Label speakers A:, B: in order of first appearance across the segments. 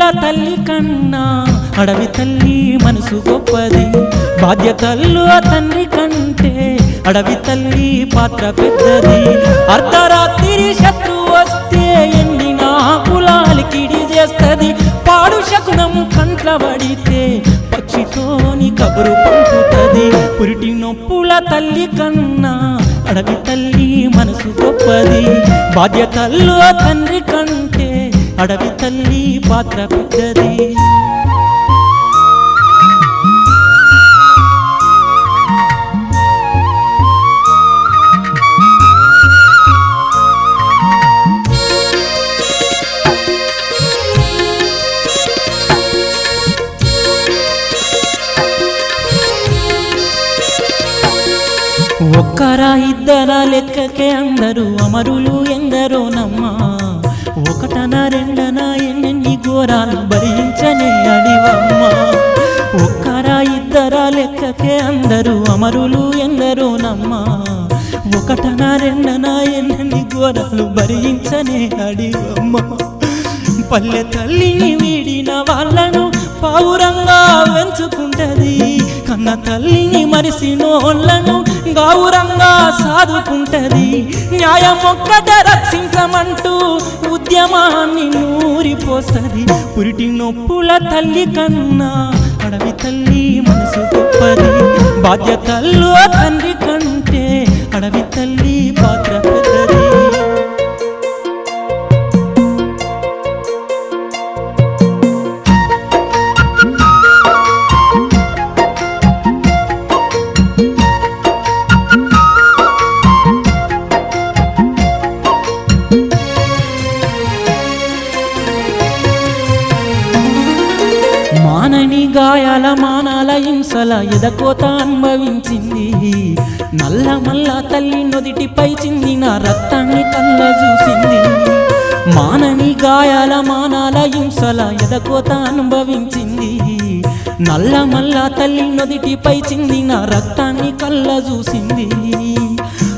A: కన్నా అడవి తల్లి మనసు గొప్పది. బాధ్యతలు ఆ తండ్రి కంటే అడవి తల్లి పాత్ర పెద్దది. అర్ధరాత్రి శత్రు వస్తే ఎండిన కులాలికిడి చేస్తుంది. పాడు శకునం కంట్ల పడితే పక్షితోని కబురు పంపుతుంది. పురిటి నొప్పుల తల్లి కన్నా అడవి తల్లి మనసు గొప్పది. బాధ్యతలు ఆ తండ్రి కన్నా అడవి తల్లి పాత్ర పెద్దది. ఒక్కరా ఇద్దరా లెక్కకే అందరూ అమరులు ఎందరో నమ్మా. ఒకటన రెండన ఎన్ని ఘోరాలు భరించని అడివమ్మ ఒక్కరా ఇద్దరా లెక్కకే అందరూ అమరులు ఎందరో నమ్మా ఒకటన రెండన ఎన్ని ఘోరాలు భరించనే అడివమ్మ పల్లె తల్లిని వీడిన వాళ్ళను పావురంగా పెంచుకుంటది. కన్న తల్లిని మరిసినోళ్ళను గౌరంగా సాదుకుంటది. న్యాయమొక్కట రక్షించమంటూ ఉద్యమాన్ని నూరిపోసది. పురిటి నొప్పుల తల్లి కన్నా అడవి తల్లి మనసు గొప్పది. బాధ్యతల్లో తండ్రి కంటే అడవి తల్లి గాయాల మానాల హింసల ఎదకోత అనుభవించింది. నల్ల మల్ల తల్లి నొదిటిపై చిందిన రక్తాన్ని కళ్ళ చూసింది. మానని గాయాల మానాల హింసల ఎదకోత అనుభవించింది. నల్ల మల్ల తల్లి నొదిటిపై చిందిన రక్తాన్ని కళ్ళ చూసింది.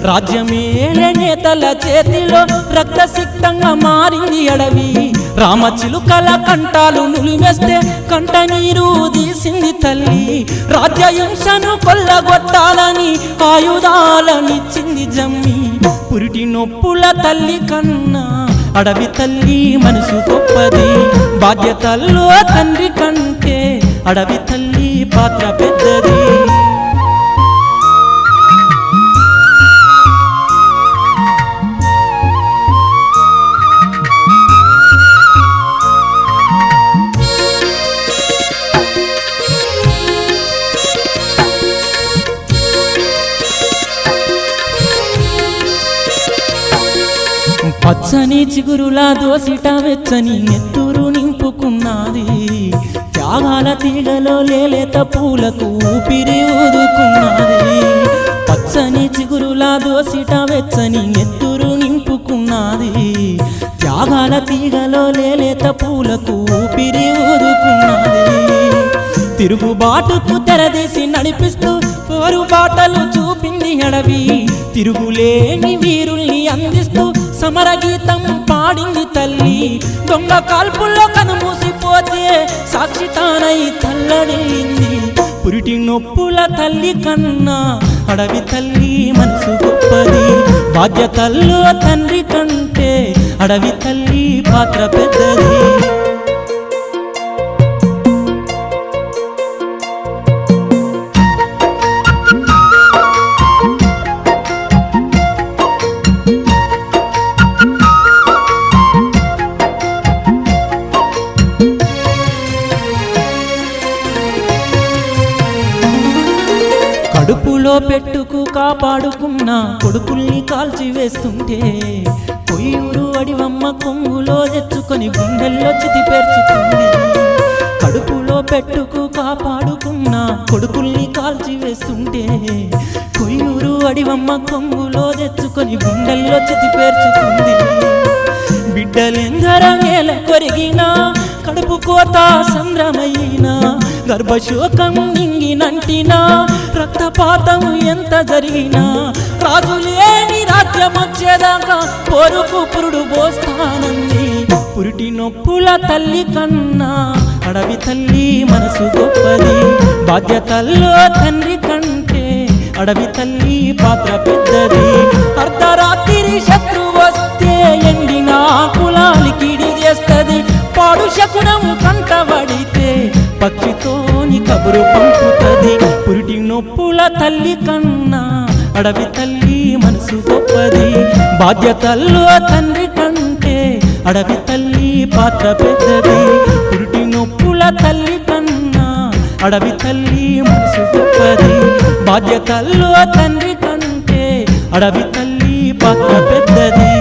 A: రాజ్యమేలే నేతల చేతిలో రక్తసిక్తంగా మారింది అడవి. రామచిలుకల కంటాలు నులివేస్తే కంట నీరు తీసింది తల్లి. రాజ్యహింసను కొల్లగొట్టాలని ఆయుధాలనిచ్చింది జమ్మి. పురిటి నొప్పుల తల్లి కన్నా అడవి తల్లి మనసు గొప్పది. బాధ్యతల్లో తండ్రి కంటే అడవి తల్లి పాత్ర పెద్దది. పచ్చని చిగురులా దోసిట వెచ్చని నెత్తురు నింపుకున్నది. త్యాగాల తీగలో లేలేత పూలకు ఊపిరి ఊదుకున్నది. పచ్చని చిగురులా దోసిట వెచ్చని నెత్తురు నింపుకున్నది. త్యాగాల తీగలో లేలేత పూలకు ఊపిరి ఊదుకున్నది. తిరుగుబాటుకు తెరదీసి నడిపిస్తూ పోరు బాటలు చూపింది అడవి. తిరుగులేని వీరుల్ని అందిస్తూ సమర గీతం పాడింది తల్లి. దొంగ కాల్పుల్లో కనుమూసిపోతే సాక్షి తానై తల్లడింది. పురిటి నొప్పుల తల్లి కన్నా అడవి తల్లి మనసు గొప్పది. బాధ్యతల్లో తండ్రి కంటే అడవి తల్లి పాత్ర పెద్దది. కడుపులో పెట్టుకు కాపాడుకున్న కొడుకుల్ని కాల్చి వేస్తుంటే పొయ్యూరు అడివమ్మ కొంగులో తెచ్చుకొని గుండెల్లో చితి పేర్చుకుంది. కడుపులో పెట్టుకు కాపాడుకున్న కొడుకుల్ని కాల్చి వేస్తుంటే కొయ్యూరు అడివమ్మ కొంగులో తెచ్చుకొని గుండెల్లో చితి పేర్చుకుంది. బిడ్డలెందర నేల కొరిగినా కడుపు కోత సంద్రమైనా గర్భశోకం నింగినంటినా రక్తపాతం ఎంత జరిగినా రాజులేని రాజ్యం వచ్చేదాకా పొరుకు పురుడు పోస్తానంది. పురిటి నొప్పుల తల్లి కన్నా అడవి తల్లి మనసు గొప్పది. బాధ్యతల్లో తండ్రి కంటే అడవి తల్లి పాత్ర పెద్దది. అర్ధరాత్రి శత్రు పక్షితోని కబురు పంపుతుంది. పురిటి నొప్పుల తల్లి కన్నా అడవి తల్లి మనసు గొప్పది. బాధ్యతల్లో తండ్రి కంటే అడవి తల్లి పాత్ర పెద్దది. పురిటి నొప్పుల తల్లి కన్నా అడవి తల్లి మనసు గొప్పది. బాధ్యతల్లో తండ్రి కంటే అడవి తల్లి పాత్ర పెద్దది.